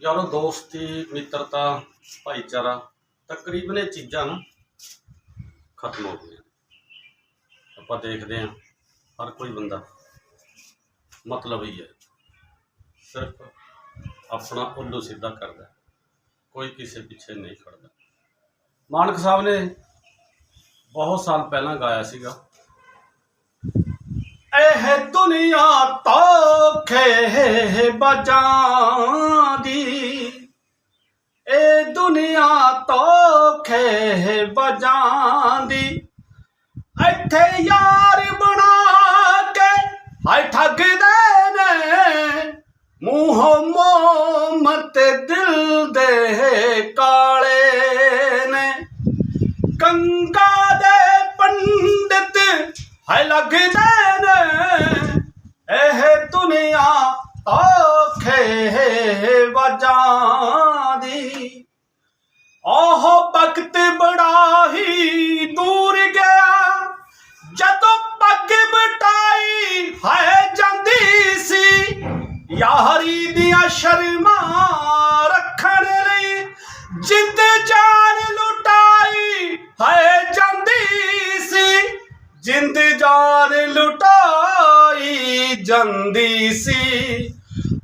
ਯਾਰੋ ਦੋਸਤੀ ਮਿੱਤਰਤਾ, ਭਾਈਚਾਰਾ, ਤਕਰੀਬਨ ਇਹ ਚੀਜ਼ਾਂ ਨਾ ਖਤਮ ਹੋ ਗਈਆਂ। ਆਪਾਂ ਦੇਖਦੇ ਹਾਂ, ਹਰ ਕੋਈ ਬੰਦਾ ਮਤਲਬ ਹੀ ਹੈ। ਸਿਰਫ ਆਪਣਾ ਉੱਲੂ ਸਿੱਧਾ ਕਰਦਾ ਕੋਈ ਕਿਸੇ ਪਿੱਛੇ ਨਹੀਂ ਖੜਦਾ। ਮਾਨਕ ਸਾਹਿਬ ਨੇ ਬਹੁਤ ਸਾਲ ਪਹਿਲਾਂ ਗਾਇਆ ਸੀਗਾ, ਇਹ ਦੁਨੀਆ ਤੋਖੇ ਬਜਾਂ ਦੀ ਇਹ ਦੁਨੀਆ ਤੋਖੇ ਬਜਾਂ ਦੀ ਇੱਥੇ ਯਾਰ ਬਣਾ ਕੇ ਹਾਏ ਠੱਗਦੇ ਨੇ। ਮੂੰਹੋਂ ਮੋਮਤ ਦਿਲ ਦੇ ਕਾਲੇ ਨੇ। ਗੰਗਾ ਦੇ ਪੰਡਿਤ ਹੈ ਲੱਗਦੇ ਨੇ ਇਹ ਦੁਨੀਆ ਤੋਖੇ ਵਜਾਂ ਦੀ। ਆਹ ਵਕਤ ਬੜਾ ਹੀ ਦੂਰ ਗਿਆ, ਜਦੋਂ ਪੱਗ ਬਟਾਈ ਹੈ ਜਾਂਦੀ ਸੀ, ਯਾਰੀ ਦੀਆਂ ਸ਼ਰਮਾਂ ਰੱਖਣ ਲਈ ਜਿੰਦ ਜਾਨ ਲੁਟਾਈ ਹੈ ਜਾਂਦੀ ਸੀ। ਜਿੰਦ ਜਾਨ ਲੁਟਾਈ ਜਾਂਦੀ ਸੀ।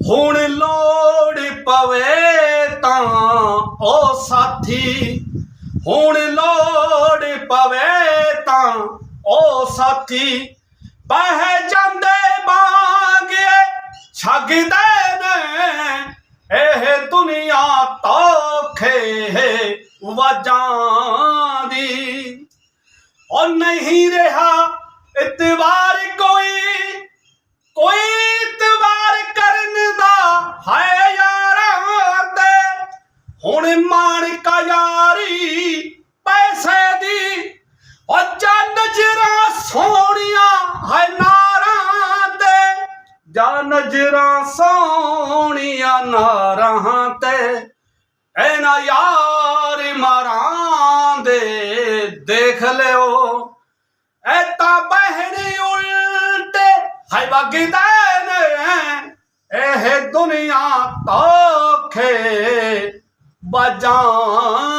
ਹੁਣ ਲੋੜ ਪਵੇ ਤਾਂ ਉਹ ਸਾਥੀ, ਹੁਣ ਲੋੜ ਪਵੇ ਤਾਂ ਉਹ ਸਾਥੀ, ਬਹਿ ਜਾਂਦੇ ਬਾਗੇ ਛੱਗਦੇ ਨੇ ਇਹ ਦੁਨੀਆ ਤੋਖੇ ਵਜਾਂ ਦੀ। ਉਹ ਨਹੀਂ ਰਿਹਾ, ਇਤਵਾਰ ਕੋਈ ਕੋਈ ਉਹ ਜਨ ਜਰਾ ਸੋਹਣੀਆਂ ਹੈ ਨਾਰਾਂ ਤੇ। ਜਾ ਨਜਰਾਂ ਸੋਹਣੀਆਂ ਨਾਰਾਂ ਤੇ। ਐ ਯਾਰ ਮਾਰਾਂ ਦੇ, ਦੇਖ ਲਿਓ। ਐ ਤਾਂ ਬਹਿਣੀ ਉਲਟੇ ਹਾਈ ਵਗਦੇ ਨੇ। ਇਹ ਦੁਨੀਆ ਤੋਖੇ ਬਜਾਂ